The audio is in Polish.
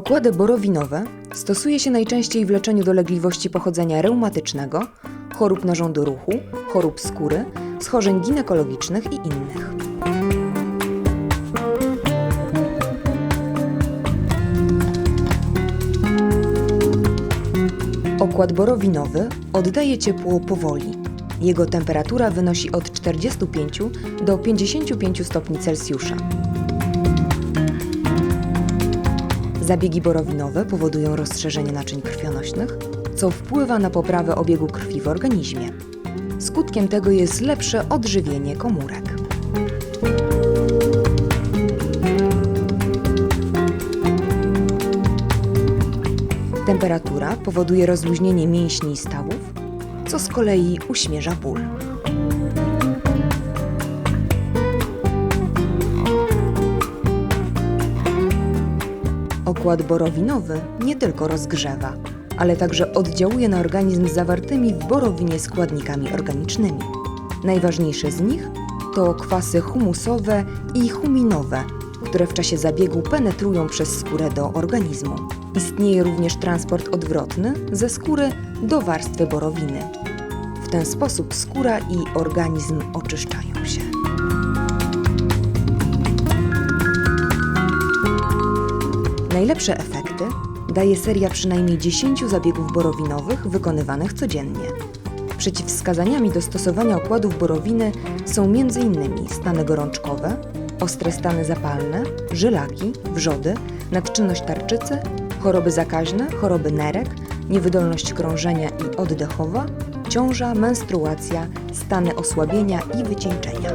Okłady borowinowe stosuje się najczęściej w leczeniu dolegliwości pochodzenia reumatycznego, chorób narządu ruchu, chorób skóry, schorzeń ginekologicznych i innych. Okład borowinowy oddaje ciepło powoli. Jego temperatura wynosi od 45 do 55 stopni Celsjusza. Zabiegi borowinowe powodują rozszerzenie naczyń krwionośnych, co wpływa na poprawę obiegu krwi w organizmie. Skutkiem tego jest lepsze odżywienie komórek. Temperatura powoduje rozluźnienie mięśni i stawów, co z kolei uśmierza ból. Okład borowinowy nie tylko rozgrzewa, ale także oddziałuje na organizm zawartymi w borowinie składnikami organicznymi. Najważniejsze z nich to kwasy humusowe i huminowe, które w czasie zabiegu penetrują przez skórę do organizmu. Istnieje również transport odwrotny ze skóry do warstwy borowiny. W ten sposób skóra i organizm oczyszczają się. Najlepsze efekty daje seria przynajmniej 10 zabiegów borowinowych wykonywanych codziennie. Przeciwwskazaniami do stosowania okładów borowiny są m.in. stany gorączkowe, ostre stany zapalne, żylaki, wrzody, nadczynność tarczycy, choroby zakaźne, choroby nerek, niewydolność krążenia i oddechowa, ciąża, menstruacja, stany osłabienia i wycieńczenia.